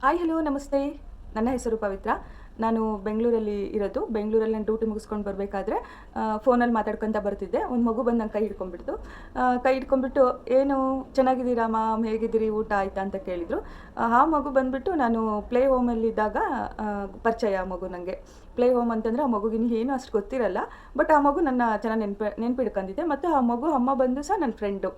Hi hello ನಮಸ್ತೆ. ನನ್ನ ಹೆಸರು ಪವಿತ್ರ. ನಾನು ಬೆಂಗಳೂರಲ್ಲಿ ಇರೋದು. ಬೆಂಗಳೂರಲ್ಲಿ ನಾನು ಡ್ಯೂಟಿ ಮುಗಿಸ್ಕೊಂಡು ಬರಬೇಕಾದ್ರೆ ಫೋನಲ್ಲಿ ಮಾತಾಡ್ಕೊತ ಬರ್ತಿದ್ದೆ. ಒಂದು ಮಗು ಬಂದು ನಂಗೆ ಕೈ ಹಿಡ್ಕೊಂಡ್ಬಿಡ್ತು. ಕೈ ಹಿಡ್ಕೊಂಡ್ಬಿಟ್ಟು, ಏನು, ಚೆನ್ನಾಗಿದ್ದೀರಾ ಮಾಮ್? ಹೇಗಿದ್ದೀರಿ? ಊಟ ಆಯ್ತಾ? ಅಂತ ಕೇಳಿದರು. ಆ ಮಗು ಬಂದ್ಬಿಟ್ಟು, ನಾನು ಪ್ಲೇ ಹೋಮಲ್ಲಿದ್ದಾಗ ಪರಿಚಯ ಆ ಮಗು ನನಗೆ ಪ್ಲೇ ಹೋಮ್ ಅಂತಂದರೆ ಆ ಮಗುಗಿನ ಏನು ಅಷ್ಟು ಗೊತ್ತಿರಲ್ಲ. ಬಟ್ ಆ ಮಗು ನನ್ನ ಚೆನ್ನಾಗಿ ನೆನ್ಪಿ, ನೆನ್ಪಿಡ್ಕೊಂಡಿದ್ದೆ. ಮತ್ತು ಆ ಮಗು ಅಮ್ಮ ಬಂದು ಸಹ ನನ್ನ ಫ್ರೆಂಡು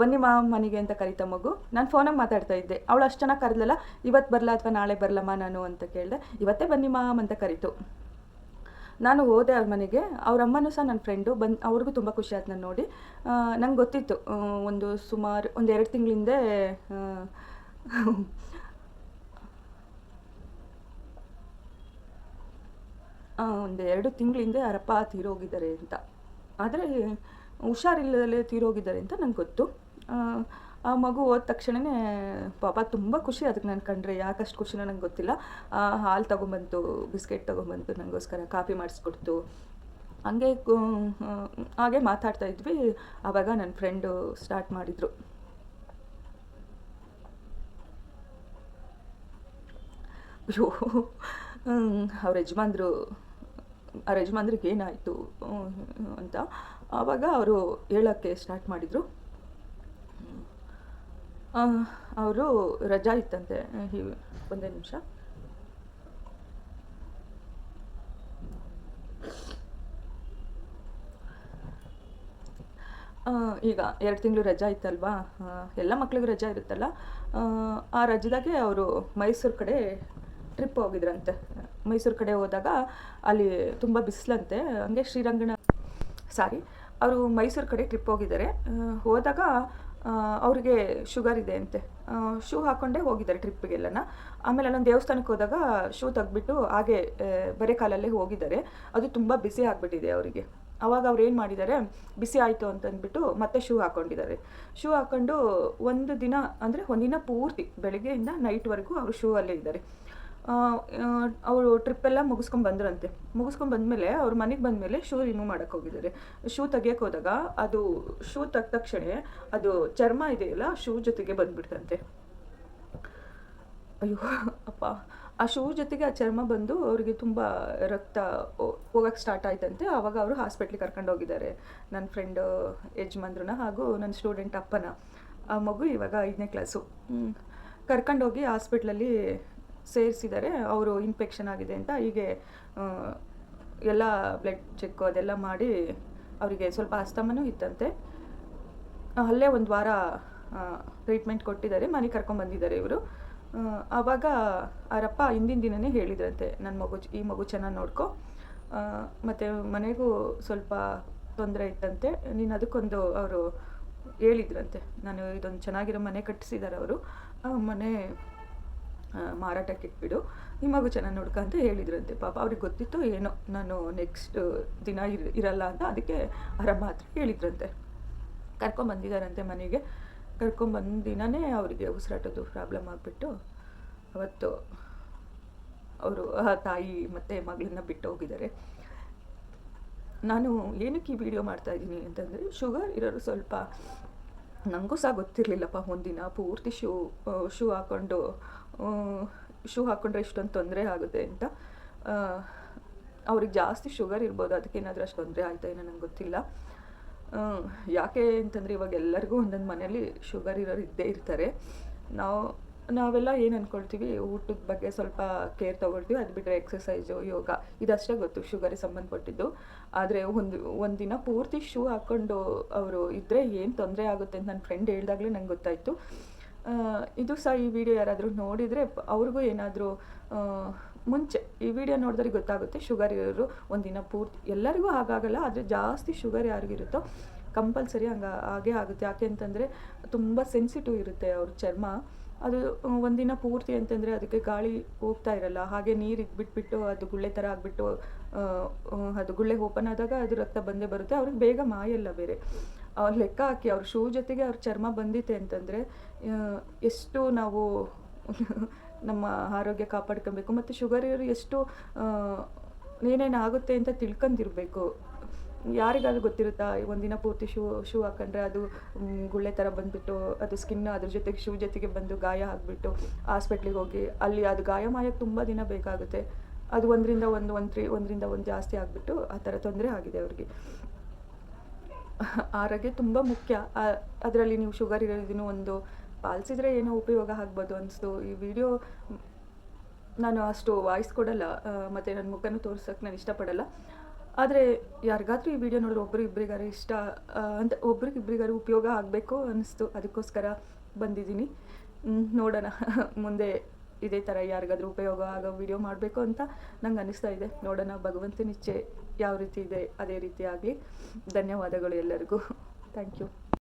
ಬನ್ನಿ ಮಾ ಮನೆಗೆ ಅಂತ ಕರೀತ ಮಗು. ನಾನು ಫೋನಾಗಿ ಮಾತಾಡ್ತಾ ಇದ್ದೆ. ಅವಳು ಅಷ್ಟು ಚೆನ್ನಾಗಿ ಕರೆದಲ್ಲ ಇವತ್ತು ಬರಲ ಅಥವಾ ನಾಳೆ ಬರಲಮ್ಮ ನಾನು ಅಂತ ಕೇಳಿದೆ. ಇವತ್ತೇ ಬನ್ನಿ ಮಾಮ್ ಅಂತ ಕರೀತು. ನಾನು ಹೋದೆ ಅವ್ರ ಮನೆಗೆ. ಅವ್ರ ಅಮ್ಮನೂ ಸಹ ನನ್ನ ಫ್ರೆಂಡು ಬಂದು, ಅವ್ರಿಗೂ ತುಂಬ ಖುಷಿ ಆಯ್ತು ನಾನು ನೋಡಿ. ನಂಗೆ ಗೊತ್ತಿತ್ತು. ಒಂದು ಸುಮಾರು, ಒಂದು ಎರಡು ತಿಂಗಳಿಂದೆ ಒಂದು ಎರಡು ತಿಂಗಳಿಂದ ಅರಪ್ಪ ತೀರೋಗಿದ್ದಾರೆ ಅಂತ. ಆದರೆ ಹುಷಾರಿಲ್ಲದಲ್ಲೇ ತೀರೋಗಿದ್ದಾರೆ ಅಂತ ನಂಗೆ ಗೊತ್ತು. ಆ, ಮಗು ಹೋದ ತಕ್ಷಣವೇ ಪಾಪ ತುಂಬ ಖುಷಿ ಅದಕ್ಕೆ ನಾನು ಕಂಡ್ರೆ ಯಾಕಷ್ಟು ಖುಷಿನೋ ನಂಗೆ ಗೊತ್ತಿಲ್ಲ. ಹಾಲು ತೊಗೊಂಬಂತು ಬಿಸ್ಕೆಟ್ ತೊಗೊಂಬಂತು ನನಗೋಸ್ಕರ ಕಾಫಿ ಮಾಡಿಸ್ಕೊಡ್ತು. ಹಂಗೆ ಹಾಗೆ ಮಾತಾಡ್ತಾ ಇದ್ವಿ. ಆವಾಗ ನನ್ನ ಫ್ರೆಂಡು ಸ್ಟಾರ್ಟ್ ಮಾಡಿದರು. ಅಯ್ಯೋ ಅವ್ರ ಯಜಮಾನ್ರು ಅವ್ರ ಯಜಮಾನ್ರಿಗೆ ಏನಾಯಿತು ಅಂತ. ಆವಾಗ ಅವರು ಹೇಳೋಕ್ಕೆ ಸ್ಟಾರ್ಟ್ ಮಾಡಿದರು. ಅವರು ರಜಾ ಇತ್ತಂತೆ ಒಂದೇ ನಿಮಿಷ. ಈಗ ಎರಡು ತಿಂಗಳು ರಜಾ ಇತ್ತಲ್ವಾ? ಎಲ್ಲ ಮಕ್ಳಿಗೂ ರಜಾ ಇರುತ್ತಲ್ಲ? ಆ ರಜದಾಗೆ ಅವರು ಮೈಸೂರು ಕಡೆ ಟ್ರಿಪ್ ಹೋಗಿದ್ರಂತೆ. ಮೈಸೂರು ಕಡೆ ಹೋದಾಗ ಅಲ್ಲಿ ತುಂಬ ಬಿಸಿಲಂತೆ, ಹಂಗೆ ಶ್ರೀರಂಗಣ ಸಾರಿ ಅವರು ಮೈಸೂರು ಕಡೆ ಟ್ರಿಪ್ ಹೋಗಿದ್ದಾರೆ. ಹೋದಾಗ ಅವರಿಗೆ ಶುಗರ್ ಇದೆ ಅಂತೆ. ಶೂ ಹಾಕ್ಕೊಂಡೇ ಹೋಗಿದ್ದಾರೆ ಟ್ರಿಪ್ಪಿಗೆಲ್ಲನ ಆಮೇಲೆ ಅಲ್ಲೊಂದು ದೇವಸ್ಥಾನಕ್ಕೆ ಹೋದಾಗ ಶೂ ತೆಗೆದ್ಬಿಟ್ಟು ಹಾಗೆ ಬರೇ ಕಾಲಲ್ಲೇ ಹೋಗಿದ್ದಾರೆ. ಅದು ತುಂಬ ಬಿಸಿ ಆಗಿಬಿಟ್ಟಿದೆ ಅವರಿಗೆ. ಅವಾಗ ಅವ್ರು ಏನು ಮಾಡಿದ್ದಾರೆ, ಬಿಸಿ ಆಯಿತು ಅಂತಂದ್ಬಿಟ್ಟು ಮತ್ತೆ ಶೂ ಹಾಕ್ಕೊಂಡಿದ್ದಾರೆ ಶೂ ಹಾಕ್ಕೊಂಡು ಒಂದು ದಿನ, ಅಂದರೆ ಒಂದಿನ ಪೂರ್ತಿ, ಬೆಳಗ್ಗೆಯಿಂದ ನೈಟ್ವರೆಗೂ ಅವರು ಶೂ ಅಲ್ಲೇ ಇದ್ದಾರೆ. ಅವರು ಟ್ರಿಪ್ಪೆಲ್ಲ ಮುಗಿಸ್ಕೊಂಡು ಬಂದ್ರಂತೆ. ಮುಗಿಸ್ಕೊಂಡು ಬಂದಮೇಲೆ ಅವ್ರ ಮನೆಗೆ ಬಂದಮೇಲೆ ಶೂ ರಿಮೂವ್ ಮಾಡೋಕ್ಕೆ ಹೋಗಿದ್ದಾರೆ. ಶೂ ತೆಗಿಯೋಕೆ ಹೋದಾಗ ಅದು ಶೂ ತೆಗ್ದ ತಕ್ಷಣ ಅದು ಚರ್ಮ ಇದೆಯಲ್ಲ ಶೂ ಜೊತೆಗೆ ಬಂದ್ಬಿಡ್ತಂತೆ. ಅಯ್ಯೋ, ಅಪ್ಪ. ಆ ಶೂ ಜೊತೆಗೆ ಆ ಚರ್ಮ ಬಂದು ಅವರಿಗೆ ತುಂಬ ರಕ್ತ ಹೋಗಕ್ಕೆ ಸ್ಟಾರ್ಟ್ ಆಯ್ತಂತೆ. ಆವಾಗ ಅವರು ಹಾಸ್ಪಿಟ್ಲಿಗೆ ಕರ್ಕೊಂಡು ಹೋಗಿದ್ದಾರೆ. ನನ್ನ ಫ್ರೆಂಡು ಯಜಮಾನ್ರನ್ನ ಹಾಗೂ ನನ್ನ ಸ್ಟೂಡೆಂಟ್ ಅಪ್ಪನ. ಆ ಮಗು ಇವಾಗ ಐದನೇ ಕ್ಲಾಸು ಕರ್ಕೊಂಡೋಗಿ ಹಾಸ್ಪಿಟ್ಲಲ್ಲಿ ಸೇರಿಸಿದ್ದಾರೆ ಅವರು ಇನ್ಫೆಕ್ಷನ್ ಆಗಿದೆ ಅಂತ ಹೀಗೆ ಎಲ್ಲ ಬ್ಲಡ್ ಚೆಕ್ ಅದೆಲ್ಲ ಮಾಡಿ ಅವರಿಗೆ ಸ್ವಲ್ಪ ಅಸ್ತಮನೂ ಇತ್ತಂತೆ. ಅಲ್ಲೇ ಒಂದು ವಾರ ಟ್ರೀಟ್ಮೆಂಟ್ ಕೊಟ್ಟಿದ್ದಾರೆ, ಮನೆಗೆ ಕರ್ಕೊಂಡ್ಬಂದಿದ್ದಾರೆ ಇವರು. ಆವಾಗ ಅವರಪ್ಪ ಹಿಂದಿನ ದಿನವೇ ಹೇಳಿದ್ರಂತೆ ನನ್ನ ಮಗು ಈ ಮಗು ಚೆನ್ನಾಗಿ ನೋಡ್ಕೊ. ಮತ್ತು ಮನೆಗೂ ಸ್ವಲ್ಪ ತೊಂದರೆ ಇತ್ತಂತೆ, ನೀನು ಅದಕ್ಕೊಂದು ಅವರು ಹೇಳಿದ್ರಂತೆ. ನಾನು ಇದೊಂದು ಚೆನ್ನಾಗಿರೋ ಮನೆ ಕಟ್ಟಿಸಿದ್ದಾರೆ ಅವರು. ಮನೆ ಮಾರಾಟಕ್ಕೆ ಇಟ್ಬಿಡು ನಿಮ್ಮ ಮಗು ಚೆನ್ನಾಗಿ ನೋಡ್ಕ ಅಂತ ಹೇಳಿದ್ರಂತೆ. ಪಾಪ ಅವ್ರಿಗೆ ಗೊತ್ತಿತ್ತು ಏನೋ, ನಾನು ನೆಕ್ಸ್ಟ್ ದಿನ ಇರ್, ಇರಲ್ಲ ಅಂತ ಅದಕ್ಕೆ ಆರಾಮ ಹತ್ರ ಹೇಳಿದ್ರಂತೆ. ಕರ್ಕೊಂಬಂದಿದ್ದಾರಂತೆ ಮನೆಗೆ. ಕರ್ಕೊಂಬಂದ ದಿನವೇ ಅವರಿಗೆ ಉಸಿರಾಟದ್ದು ಪ್ರಾಬ್ಲಮ್ ಆಗಿಬಿಟ್ಟು ಅವತ್ತು ಅವರು, ಆ ತಾಯಿ ಮತ್ತು ಮಗಳನ್ನ ಬಿಟ್ಟು ಹೋಗಿದ್ದಾರೆ. ನಾನು ಏನಕ್ಕೆ ಈ ವಿಡಿಯೋ ಮಾಡ್ತಾಯಿದ್ದೀನಿ ಅಂತಂದರೆ, ಶುಗರ್ ಇರೋರು ಸ್ವಲ್ಪ ನನಗೂ ಸಹ ಗೊತ್ತಿರಲಿಲ್ಲಪ್ಪ ಒಂದಿನ. ಪೂರ್ತಿ ಶೂ ಶೂ ಹಾಕ್ಕೊಂಡು ಶೂ ಹಾಕ್ಕೊಂಡ್ರೆ ಇಷ್ಟೊಂದು ತೊಂದರೆ ಆಗುತ್ತೆ ಅಂತ. ಅವ್ರಿಗೆ ಜಾಸ್ತಿ ಶುಗರ್ ಇರ್ಬೋದು ಅದಕ್ಕೇನಾದರೂ ಅಷ್ಟು ತೊಂದರೆ ಆಯ್ತಾ ಏನೋ ನಂಗೆ ಗೊತ್ತಿಲ್ಲ. ಯಾಕೆ ಅಂತಂದರೆ ಇವಾಗ ಎಲ್ಲರಿಗೂ ಒಂದೊಂದು ಮನೆಯಲ್ಲಿ ಶುಗರ್ ಇರೋರು ಇದ್ದೇ ಇರ್ತಾರೆ. ನಾವು ನಾವೆಲ್ಲ ಏನು ಅಂದ್ಕೊಳ್ತೀವಿ ಊಟದ ಬಗ್ಗೆ ಸ್ವಲ್ಪ ಕೇರ್ ತೊಗೊಳ್ತೀವಿ. ಅದು ಬಿಟ್ಟರೆ ಎಕ್ಸಸೈಸು ಯೋಗ ಇದಷ್ಟೇ ಗೊತ್ತು ಶುಗರಿಗೆ ಸಂಬಂಧಪಟ್ಟಿದ್ದು. ಆದರೆ ಒಂದು ಒಂದಿನ ಪೂರ್ತಿ ಶೂ ಹಾಕ್ಕೊಂಡು ಅವರು ಇದ್ದರೆ ಏನು ತೊಂದರೆ ಆಗುತ್ತೆ ಅಂತ ನನ್ನ ಫ್ರೆಂಡ್ ಹೇಳಿದಾಗಲೇ ನಂಗೆ ಗೊತ್ತಾಯಿತು. ಇದು ಸಹ ಈ ವಿಡಿಯೋ ಯಾರಾದರೂ ನೋಡಿದರೆ ಅವ್ರಿಗೂ ಏನಾದರೂ ಮುಂಚೆ ಈ ವಿಡಿಯೋ ನೋಡಿದ್ರೆ ಗೊತ್ತಾಗುತ್ತೆ ಶುಗರ್ ಇರೋರು ಒಂದಿನ ಪೂರ್ತಿ ಎಲ್ಲರಿಗೂ ಹಾಗಾಗಲ್ಲ, ಆದರೆ ಜಾಸ್ತಿ ಶುಗರ್ ಯಾರಿಗಿರುತ್ತೋ ಕಂಪಲ್ಸರಿ ಹಂಗೆ ಹಾಗೇ ಆಗುತ್ತೆ. ಯಾಕೆ ಅಂತಂದರೆ ತುಂಬ ಸೆನ್ಸಿಟಿವ್ ಇರುತ್ತೆ ಅವ್ರ ಚರ್ಮ. ಅದು ಒಂದಿನ ಪೂರ್ತಿ ಅಂತಂದರೆ ಅದಕ್ಕೆ ಗಾಳಿ ಹೋಗ್ತಾ ಇರಲ್ಲ. ಹಾಗೆ ನೀರು ಇದ್ಬಿಟ್ಬಿಟ್ಟು ಅದು ಗುಳ್ಳೆ ಥರ ಆಗಿಬಿಟ್ಟು ಅದು ಗುಳ್ಳೆ ಓಪನ್ ಆದಾಗ ಅದು ರಕ್ತ ಬಂದೇ ಬರುತ್ತೆ. ಅವ್ರಿಗೆ ಬೇಗ ಮಾಯಲ್ಲ ಬೇರೆ. ಅವ್ರು ಲೆಕ್ಕ ಹಾಕಿ ಅವ್ರ ಶೂ ಜೊತೆಗೆ ಅವ್ರ ಚರ್ಮ ಬಂದಿತ್ತೆ ಅಂತಂದರೆ ಎಷ್ಟು ನಾವು ನಮ್ಮ ಆರೋಗ್ಯ ಕಾಪಾಡ್ಕೊಬೇಕು. ಮತ್ತು ಶುಗರ್ ಇರೋರು ಎಷ್ಟು ಏನೇನು ಆಗುತ್ತೆ ಅಂತ ತಿಳ್ಕೊಂಡಿರ್ಬೇಕು. ಯಾರಿಗಾದ್ರೂ ಗೊತ್ತಿರುತ್ತಾ? ಒಂದಿನ ಪೂರ್ತಿ ಶೂ ಶೂ ಹಾಕೊಂಡ್ರೆ ಅದು ಗುಳ್ಳೆ ಥರ ಬಂದುಬಿಟ್ಟು, ಅದು ಸ್ಕಿನ್ ಅದ್ರ ಜೊತೆಗೆ, ಶೂ ಜೊತೆಗೆ ಬಂದು ಗಾಯ ಆಗಿಬಿಟ್ಟು ಹಾಸ್ಪಿಟ್ಲಿಗೆ ಹೋಗಿ, ಅಲ್ಲಿ ಅದು ಗಾಯ ಮಾಯಕ್ಕೆ ತುಂಬ ದಿನ ಬೇಕಾಗುತ್ತೆ. ಅದು ಒಂದರಿಂದ ಒಂದು ಒಂದು ತ್ರೀ, ಒಂದರಿಂದ ಒಂದು ಜಾಸ್ತಿ ಆಗಿಬಿಟ್ಟು ಆ ಥರ ತೊಂದರೆ ಆಗಿದೆ ಅವ್ರಿಗೆ. ಆರೋಗ್ಯ ತುಂಬ ಮುಖ್ಯ. ಅದರಲ್ಲಿ ನೀವು ಶುಗರ್ ಇರೋದನ್ನು ಒಂದು ಪಾಲಿಸಿದ್ರೆ ಏನೋ ಉಪಯೋಗ ಆಗ್ಬೋದು ಅನಿಸ್ತು. ಈ ವಿಡಿಯೋ ನಾನು ಅಷ್ಟು ವಾಯ್ಸ್ ಕೊಡಲ್ಲ ಮತ್ತು ನನ್ನ ಮುಖನೂ ತೋರ್ಸೋಕ್ಕೆ ನಾನು ಇಷ್ಟಪಡಲ್ಲ. ಆದರೆ ಯಾರಿಗಾದ್ರೂ ಈ ವಿಡಿಯೋ ನೋಡಿದ್ರೆ ಒಬ್ರು ಇಬ್ಬರಿಗಾರು ಇಷ್ಟ ಅಂತ ಒಬ್ರಿಗೆ ಇಬ್ಬರಿಗಾರು ಉಪಯೋಗ ಆಗಬೇಕು ಅನ್ನಿಸ್ತು ಅದಕ್ಕೋಸ್ಕರ ಬಂದಿದ್ದೀನಿ. ನೋಡೋಣ. ಮುಂದೆ ಇದೇ ಥರ ಯಾರಿಗಾದ್ರೂ ಉಪಯೋಗ ಆಗೋ ವಿಡಿಯೋ ಮಾಡಬೇಕು ಅಂತ ನಂಗೆ ಅನ್ನಿಸ್ತಾ ಇದೆ. ನೋಡೋಣ, ಭಗವಂತನ ಇಚ್ಛೆ ಯಾವ ರೀತಿ ಇದೆ, ಅದೇ ರೀತಿ ಧನ್ಯವಾದಗಳು ಎಲ್ಲರಿಗೂ. Thank you